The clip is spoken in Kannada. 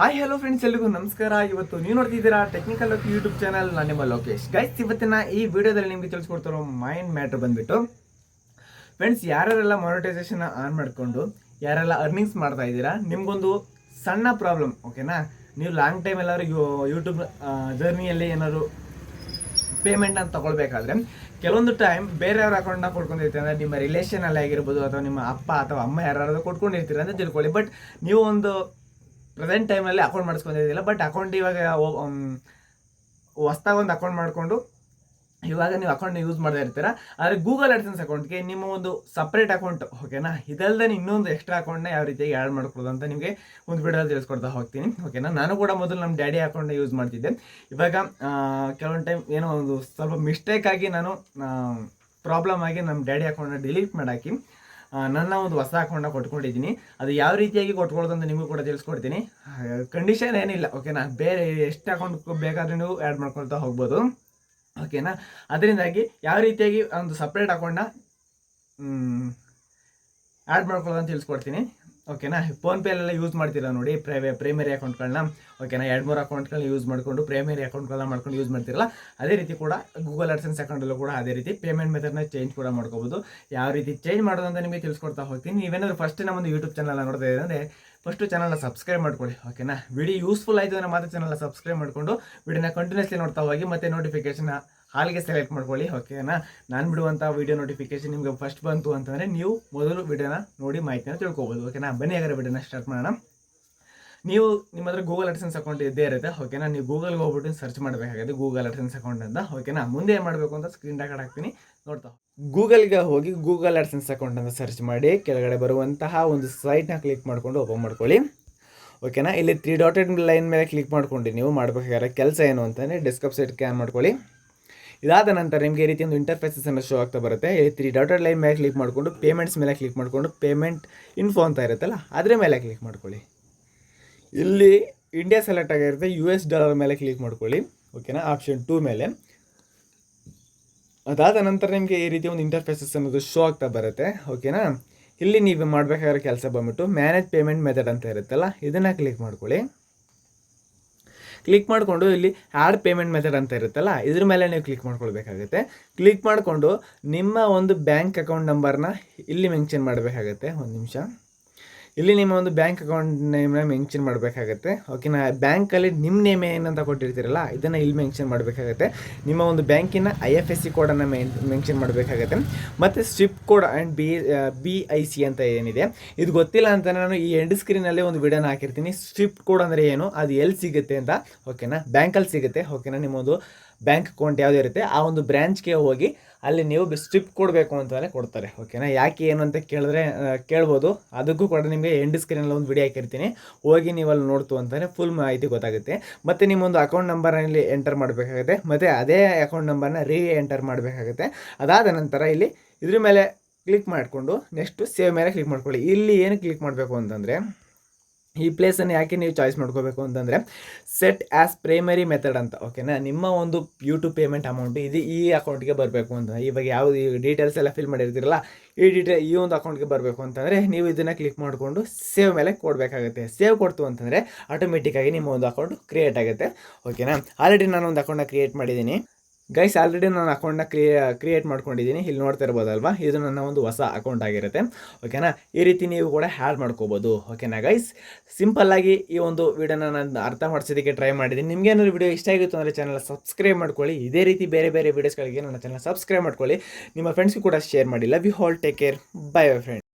ಹಾಯ್ ಹಲೋ ಫ್ರೆಂಡ್ಸ್ ಎಲ್ರಿಗೂ ನಮಸ್ಕಾರ. ಇವತ್ತು ನೀವು ನೋಡ್ತಿದ್ದೀರಾ ಟೆಕ್ನಿಕಲ್ ಯೂಟ್ಯೂಬ್ ಚಾನಲ್ ನಾನು ನಿಮ್ಮ ಲೋಕೇಶ್. ಗೈಸ್ ಇವತ್ತಿನ ಈ ವಿಡಿಯೋದಲ್ಲಿ ನಿಮಗೆ ತಿಳಿಸ್ಕೊಡ್ತಿರೋ ಮೈಂಡ್ ಮ್ಯಾಟ್ರ್ ಬಂದ್ಬಿಟ್ಟು ಫ್ರೆಂಡ್ಸ್ ಯಾರ್ಯಾರೆಲ್ಲ ಮಾನಿಟೈಸೇಷನ್ ಆನ್ ಮಾಡಿಕೊಂಡು, ಯಾರೆಲ್ಲ ಅರ್ನಿಂಗ್ಸ್ ಮಾಡ್ತಾ ಇದ್ದೀರಾ, ನಿಮ್ಗೊಂದು ಸಣ್ಣ ಪ್ರಾಬ್ಲಮ್ ಓಕೆನಾ ನೀವು ಲಾಂಗ್ ಟೈಮ್ ಎಲ್ಲರೂ ಯೂಟ್ಯೂಬ್ ಜರ್ನಿಯಲ್ಲಿ ಏನಾದ್ರು ಪೇಮೆಂಟ್ ಅಂತ ತಗೊಳ್ಬೇಕಾದ್ರೆ, ಕೆಲವೊಂದು ಟೈಮ್ ಬೇರೆಯವ್ರ ಅಕೌಂಟ್ನ ಕೊಟ್ಕೊಂಡಿರ್ತೀರ ಅಂದರೆ ನಿಮ್ಮ ರಿಲೇಷನಲ್ಲಿ ಆಗಿರ್ಬೋದು ಅಥವಾ ನಿಮ್ಮ ಅಪ್ಪ ಅಥವಾ ಅಮ್ಮ ಯಾರಾದರೂ ಕೊಟ್ಕೊಂಡಿರ್ತೀರ ಅಂತ ತಿಳ್ಕೊಳ್ಳಿ. ಬಟ್ ನೀವು ಒಂದು ಪ್ರೆಸೆಂಟ್ ಟೈಮಲ್ಲಿ ಅಕೌಂಟ್ ಮಾಡಿಸ್ಕೊಂಡಿದ್ದಿಲ್ಲ ಬಟ್ ಅಕೌಂಟ್ ಇವಾಗ ಹೊಸ್ದಾಗಿ ಒಂದು ಅಕೌಂಟ್ ಮಾಡಿಕೊಂಡು, ಇವಾಗ ನೀವು ಅಕೌಂಟ್ ಯೂಸ್ ಮಾಡ್ತಾ ಇರ್ತೀರ. ಆದರೆ ಗೂಗಲ್ ಅಡ್ಸೆನ್ಸ್ ಅಕೌಂಟ್ಗೆ ನಿಮ್ಮ ಒಂದು ಸಪ್ರೇಟ್ ಅಕೌಂಟ್ ಓಕೆನಾ ಇದಲ್ಲದೆ ಇನ್ನೊಂದು ಎಕ್ಸ್ಟ್ರಾ ಅಕೌಂಟ್ನ ಯಾವ ರೀತಿಯಾಗಿ ಆ್ಯಡ್ ಮಾಡ್ಕೊಳ್ಳೋದು ಅಂತ ನಿಮಗೆ ಒಂದು ವಿಡಿಯೋದಲ್ಲಿ ತಿಳಿಸ್ಕೊಡ್ತಾ ಹೋಗ್ತೀನಿ ಓಕೆನಾ ನಾನು ಕೂಡ ಮೊದಲು ನಮ್ಮ ಡ್ಯಾಡಿ ಅಕೌಂಟ್ನ ಯೂಸ್ ಮಾಡ್ತಿದ್ದೆ. ಇವಾಗ ಕೆಲವೊಂದು ಟೈಮ್ ಏನೋ ಒಂದು ಸ್ವಲ್ಪ ಮಿಸ್ಟೇಕ್ ಆಗಿ ನಾನು ಪ್ರಾಬ್ಲಮ್ ಆಗಿ ನಮ್ಮ ಡ್ಯಾಡಿ ಅಕೌಂಟ್ನ ಡಿಲೀಟ್ ಮಾಡಾಕಿ ನನ್ನ ಒಂದು ಹೊಸ ಅಕೌಂಟ್ನ ಕೊಟ್ಕೊಂಡಿದ್ದೀನಿ. ಅದು ಯಾವ ರೀತಿಯಾಗಿ ಕೊಟ್ಕೊಳ್ಳೋದು ಅಂತ ನಿಮಗೂ ಕೂಡ ತಿಳಿಸ್ಕೊಡ್ತೀನಿ. ಕಂಡೀಷನ್ ಏನಿಲ್ಲ ಓಕೆನಾ ಬೇರೆ ಎಷ್ಟು ಅಕೌಂಟ್ ಬೇಕಾದ್ರೂ ನೀವು ಆ್ಯಡ್ ಮಾಡ್ಕೊಳ್ತಾ ಹೋಗ್ಬೋದು. ಓಕೆನಾ ಅದರಿಂದಾಗಿ ಯಾವ ರೀತಿಯಾಗಿ ಒಂದು ಸಪ್ರೇಟ್ ಅಕೌಂಟ್ನ ಆ್ಯಡ್ ಮಾಡ್ಕೊಳ್ಳೋದು ಅಂತ ತಿಳಿಸ್ಕೊಡ್ತೀನಿ. ಓಕೆನಾ? ಫೋನ್ಪೇಲೆಲ್ಲ ಯೂಸ್ ಮಾಡ್ತೀರಾ ನೋಡಿ, ಪ್ರೈವೇ ಪ್ರೈಮರಿ ಅಕೌಂಟ್ಗಳನ್ನ ಓಕೆನಾ? ಎರಡು ಮೂರು ಅಕೌಂಟ್ಗಳನ್ನ ಯೂಸ್ ಮಾಡಿಕೊಂಡು ಪ್ರೈಮರಿ ಅಕೌಂಟ್ಗಳನ್ನ ಮಾಡ್ಕೊಂಡು ಯೂಸ್ ಮಾಡ್ತಿರಲ್ಲ, ಅದೇ ರೀತಿ ಕೂಡ ಗೂಗಲ್ ಅಡ್ಸೆನ್ಸ್ ಅಕೌಂಟಲ್ಲೂ ಕೂಡ ಅದೇ ರೀತಿ ಪೇಮೆಂಟ್ ಮೆಥಡ್ನ ಚೇಂಜ್ ಕೂಡ ಮಾಡ್ಕೋಬೋದು. ಯಾವ ರೀತಿ ಚೇಂಜ್ ಮಾಡೋದು ಅಂತ ನಿಮಗೆ ತಿಳಿಸ್ಕೊಡ್ತಾ ಹೋಗ್ತೀನಿ. ನೀವೇನಾದ್ರು ಫಸ್ಟ್ ನಮ್ಮೊಂದು ಯೂಟ್ಯೂಬ್ ಚಾನಲ್ನ ನೋಡ್ತಾ ಅಂದರೆ ಫಸ್ಟು ಚಾನಲ್ನ ಸಬ್ಸ್ಕ್ರೈಬ್ ಮಾಡ್ಕೊಳ್ಳಿ, ಓಕೆನಾ? ವಿಡಿಯೋ ಯೂಸ್ಫುಲ್ ಆಯಿತು ಅಂದರೆ ಮಾತ್ರ ಚಾನಲ್ನ ಸಬ್ಸ್ಕ್ರೈಬ್ ಮಾಡಿಕೊಂಡು ವಿಡಿಯೋನ ಕಂಟಿನ್ಯೂಸ್ಲಿ ನೋಡ್ತಾ ಹೋಗಿ ಮತ್ತೆ ನೋಟಿಫಿಕೇಶನ್ ಹಾಲಿಗೆ ಸೆಲೆಕ್ಟ್ ಮಾಡ್ಕೊಳ್ಳಿ ಓಕೆನಾ ನಾನು ಬಿಡುವಂಥ ವಿಡಿಯೋ ನೋಟಿಫಿಕೇಶನ್ ನಿಮಗೆ ಫಸ್ಟ್ ಬಂತು ಅಂತಂದರೆ ನೀವು ಮೊದಲು ವಿಡಿಯೋನ ನೋಡಿ ಮಾಹಿತಿನ ತಿಳ್ಕೊಬೋದು ಓಕೆನಾ ಬನ್ನಿ ಹಾಗಾದ್ರೆ ವಿಡಿಯೋನ ಸ್ಟಾರ್ಟ್ ಮಾಡೋಣ. ನೀವು ನಿಮ್ಮ ಹತ್ರ ಗೂಗಲ್ ಅಡ್ಸೆನ್ಸ್ ಅಕೌಂಟ್ ಇದ್ದೇ ಇರುತ್ತೆ ಓಕೆನಾ ನೀವು ಗೂಗಲ್ಗೆ ಹೋಗ್ಬಿಟ್ಟು ಸರ್ಚ್ ಮಾಡಬೇಕಾಗುತ್ತೆ ಗೂಗಲ್ ಅಡ್ಸೆನ್ಸ್ ಅಕೌಂಟ್ ಅಂತ ಓಕೆನಾ ಮುಂದೆ ಏನು ಮಾಡಬೇಕು ಅಂತ ಸ್ಕ್ರೀನ್ ರೆಕಾರ್ಡ್ ಹಾಕ್ತೀನಿ, ನೋಡ್ತಾ ಗೂಗಲ್ಗೆ ಹೋಗಿ ಗೂಗಲ್ ಅಡ್ಸೆನ್ಸ್ ಅಕೌಂಟ್ ಅಂತ ಸರ್ಚ್ ಮಾಡಿ, ಕೆಳಗಡೆ ಬರುವಂತಹ ಒಂದು ಸೈಟ್ನ ಕ್ಲಿಕ್ ಮಾಡಿಕೊಂಡು ಓಪನ್ ಮಾಡ್ಕೊಳ್ಳಿ. ಓಕೆನಾ ಇಲ್ಲಿ ತ್ರೀ ಡಾಟೆಡ್ ಲೈನ್ ಮೇಲೆ ಕ್ಲಿಕ್ ಮಾಡ್ಕೊಂಡು ನೀವು ಮಾಡಬೇಕಾಗಿರೋ ಕೆಲಸ ಏನು ಅಂತಂದರೆ ಡೆಸ್ಕಪ್ ಸೈಟ್ ಕ್ಯಾನ್ ಮಾಡ್ಕೊಳ್ಳಿ. ಇದಾದ ನಂತರ ನಿಮಗೆ ಈ ರೀತಿ ಒಂದು ಇಂಟರ್ಫೇಸಸ್ ಅನ್ನು ಶೋ ಆಗ್ತಾ ಬರುತ್ತೆ. ಈ ತ್ರೀ ಡಾಟರ್ ಲೈನ್ ಮೇಲೆ ಕ್ಲಿಕ್ ಮಾಡಿಕೊಂಡು ಪೇಮೆಂಟ್ಸ್ ಮೇಲೆ ಕ್ಲಿಕ್ ಮಾಡಿಕೊಂಡು ಪೇಮೆಂಟ್ ಇನ್ಫೋ ಅಂತ ಇರುತ್ತಲ್ಲ, ಅದರ ಮೇಲೆ ಕ್ಲಿಕ್ ಮಾಡ್ಕೊಳ್ಳಿ. ಇಲ್ಲಿ ಇಂಡಿಯಾ ಸೆಲೆಕ್ಟ್ ಆಗಿರುತ್ತೆ ಯು ಎಸ್ ಡಾಲರ್ ಮೇಲೆ ಕ್ಲಿಕ್ ಮಾಡ್ಕೊಳ್ಳಿ. ಓಕೆನಾ ಆಪ್ಷನ್ ಟೂ ಮೇಲೆ. ಅದಾದ ನಂತರ ನಿಮಗೆ ಈ ರೀತಿ ಒಂದು ಇಂಟರ್ಫೇಸಸ್ ಅನ್ನೋದು ಶೋ ಆಗ್ತಾ ಬರುತ್ತೆ. ಓಕೆನಾ ಇಲ್ಲಿ ನೀವು ಮಾಡಬೇಕಾಗಿರೋ ಕೆಲಸ ಬಂದ್ಬಿಟ್ಟು ಮ್ಯಾನೇಜ್ ಪೇಮೆಂಟ್ ಮೆಥಡ್ ಅಂತ ಇರುತ್ತಲ್ಲ, ಇದನ್ನು ಕ್ಲಿಕ್ ಮಾಡ್ಕೊಳ್ಳಿ. ಕ್ಲಿಕ್ ಮಾಡಿಕೊಂಡು ಇಲ್ಲಿ ಆ್ಯಡ್ ಪೇಮೆಂಟ್ ಮೆಥಡ್ ಅಂತ ಇರುತ್ತಲ್ಲ, ಇದ್ರ ಮೇಲೆ ನೀವು ಕ್ಲಿಕ್ ಮಾಡ್ಕೊಳ್ಬೇಕಾಗುತ್ತೆ. ಕ್ಲಿಕ್ ಮಾಡಿಕೊಂಡು ನಿಮ್ಮ ಒಂದು ಬ್ಯಾಂಕ್ ಅಕೌಂಟ್ ನಂಬರ್ನ ಇಲ್ಲಿ ಮೆನ್ಷನ್ ಮಾಡಬೇಕಾಗುತ್ತೆ. ಒಂದು ನಿಮಿಷ. ಇಲ್ಲಿ ನಿಮ್ಮ ಒಂದು ಬ್ಯಾಂಕ್ ಅಕೌಂಟ್ ನೇಮ್ನ ಮೆನ್ಷನ್ ಮಾಡಬೇಕಾಗತ್ತೆ. ಓಕೆನಾ ಬ್ಯಾಂಕಲ್ಲಿ ನಿಮ್ಮ ನೇಮ್ ಏನಂತ ಕೊಟ್ಟಿರ್ತೀರಲ್ಲ, ಇದನ್ನು ಇಲ್ಲಿ ಮೆನ್ಷನ್ ಮಾಡಬೇಕಾಗತ್ತೆ. ನಿಮ್ಮ ಒಂದು ಬ್ಯಾಂಕಿನ ಐ ಎಫ್ ಎಸ್ ಸಿ ಕೋಡನ್ನು ಮೆನ್ಷನ್ ಮಾಡಬೇಕಾಗತ್ತೆ. ಮತ್ತು swift code and B B I C ಅಂತ ಏನಿದೆ. ಇದು ಗೊತ್ತಿಲ್ಲ ಅಂತ ನಾನು ಈ ಎಂಡ್ ಸ್ಕ್ರೀನಲ್ಲೇ ಒಂದು ವಿಡಿಯೋನ ಹಾಕಿರ್ತೀನಿ. ಸ್ವಿಪ್ ಕೋಡ್ ಅಂದರೆ ಏನು? ಅದು ಎಲ್ಲಿ ಸಿಗುತ್ತೆ ಅಂತ. ಓಕೆನಾ ಬ್ಯಾಂಕಲ್ಲಿ ಸಿಗುತ್ತೆ. ಓಕೆನಾ ನಿಮ್ಮೊಂದು ಬ್ಯಾಂಕ್ ಅಕೌಂಟ್ ಯಾವುದೇ ಇರುತ್ತೆ, ಆ ಒಂದು ಬ್ರ್ಯಾಂಚ್ಗೆ ಹೋಗಿ ಅಲ್ಲಿ ನೀವು ಸ್ಟ್ರಿಪ್ ಕೊಡಬೇಕು ಅಂತಲೇ ಕೊಡ್ತಾರೆ ಓಕೆನಾ ಯಾಕೆ ಏನು ಅಂತ ಕೇಳಿದ್ರೆ ಕೇಳ್ಬೋದು. ಅದಕ್ಕೂ ಕೂಡ ನಿಮಗೆ ಎಂಡ್ ಸ್ಕ್ರೀನಲ್ಲಿ ಒಂದು ವಿಡಿಯೋ ಹಾಕಿರ್ತೀನಿ. ಹೋಗಿ ನೀವು ಅಲ್ಲಿ ನೋಡ್ತು ಅಂತಲೇ ಫುಲ್ ಮಾಹಿತಿ ಗೊತ್ತಾಗುತ್ತೆ. ಮತ್ತು ನಿಮ್ಮೊಂದು ಅಕೌಂಟ್ ನಂಬರಲ್ಲಿ ಎಂಟರ್ ಮಾಡಬೇಕಾಗುತ್ತೆ. ಮತ್ತು ಅದೇ ಅಕೌಂಟ್ ನಂಬರ್ನ ರೀ ಎಂಟರ್ ಮಾಡಬೇಕಾಗುತ್ತೆ. ಅದಾದ ನಂತರ ಇಲ್ಲಿ ಇದ್ರ ಮೇಲೆ ಕ್ಲಿಕ್ ಮಾಡಿಕೊಂಡು ನೆಕ್ಸ್ಟು ಸೇವ್ ಮೇಲೆ ಕ್ಲಿಕ್ ಮಾಡ್ಕೊಳ್ಳಿ. ಇಲ್ಲಿ ಏನು ಕ್ಲಿಕ್ ಮಾಡಬೇಕು ಅಂತಂದರೆ ಈ ಪ್ಲೇಸನ್ನು ಯಾಕೆ ನೀವು ಚಾಯ್ಸ್ ಮಾಡ್ಕೋಬೇಕು ಅಂತಂದರೆ ಸೆಟ್ ಆ್ಯಸ್ ಪ್ರೈಮರಿ ಮೆಥಡ್ ಅಂತ ಓಕೆನಾ ನಿಮ್ಮ ಒಂದು ಯೂಟ್ಯೂಬ್ ಪೇಮೆಂಟ್ ಅಮೌಂಟ್ ಇದು ಈ ಅಕೌಂಟ್ಗೆ ಬರಬೇಕು ಅಂತ. ಇವಾಗ ಯಾವುದು ಈ ಡೀಟೇಲ್ಸ್ ಎಲ್ಲ ಫಿಲ್ ಮಾಡಿರ್ತೀರಲ್ಲ, ಈ ಡೀಟೇಲ್ ಈ ಒಂದು ಅಕೌಂಟ್ಗೆ ಬರಬೇಕು ಅಂತಂದರೆ, ನೀವು ಇದನ್ನು ಕ್ಲಿಕ್ ಮಾಡಿಕೊಂಡು ಸೇವ್ ಮೇಲೆ ಕೊಡಬೇಕಾಗುತ್ತೆ ಸೇವ್ ಕೊಡ್ತು ಅಂತಂದರೆ ಆಟೋಮೆಟಿಕ್ಕಾಗಿ ನಿಮ್ಮ ಒಂದು ಅಕೌಂಟ್ ಕ್ರಿಯೇಟ್ ಆಗುತ್ತೆ ಓಕೆನಾ ಆಲ್ರೆಡಿ ನಾನು ಒಂದು ಅಕೌಂಟನ್ನ ಕ್ರಿಯೇಟ್ ಮಾಡಿದ್ದೀನಿ. ಗೈಸ್ ಆಲ್ರೆಡಿ ನಾನು ಅಕೌಂಟ್ನ ಕ್ರಿಯೇ ಕ್ರಿಯೇಟ್ ಮಾಡ್ಕೊಂಡಿದ್ದೀನಿ. ಇಲ್ಲಿ ನೋಡ್ತಾ ಇರ್ಬೋದಲ್ವಾ? ಇದು ನನ್ನ ಒಂದು ಹೊಸ ಅಕೌಂಟ್ ಆಗಿರುತ್ತೆ. ಓಕೆನಾ ಈ ರೀತಿ ನೀವು ಕೂಡ ಹ್ಯಾಡ್ ಮಾಡ್ಕೋಬೋದು. ಓಕೆನಾ ಗೈಸ್ ಸಿಂಪಲ್ಲಾಗಿ ಈ ಒಂದು ವಿಡಿಯೋನ ನಾನು ಅರ್ಥ ಮಾಡಿಸೋದಕ್ಕೆ ಟ್ರೈ ಮಾಡಿದ್ದೀನಿ. ನಿಮಗೆ ಏನಾದ್ರು ವಿಡಿಯೋ ಇಷ್ಟ ಆಗಿತ್ತು ಅಂದರೆ ಚಾನಲ್ ಸಬ್ಸ್ಕ್ರೈಬ್ ಮಾಡ್ಕೊಳ್ಳಿ. ಇದೇ ರೀತಿ ಬೇರೆ ಬೇರೆ ವೀಡಿಯೋಸ್ಗಳಿಗೆ ನನ್ನ ಚಾನಲ್ ಸಬ್ಸ್ಕ್ರೈಬ್ ಮಾಡ್ಕೊಳ್ಳಿ. ನಿಮ್ಮ ಫ್ರೆಂಡ್ಸ್ಗೂ ಕೂಡ ಶೇರ್ ಮಾಡಿ. Love you all take care bye bye friends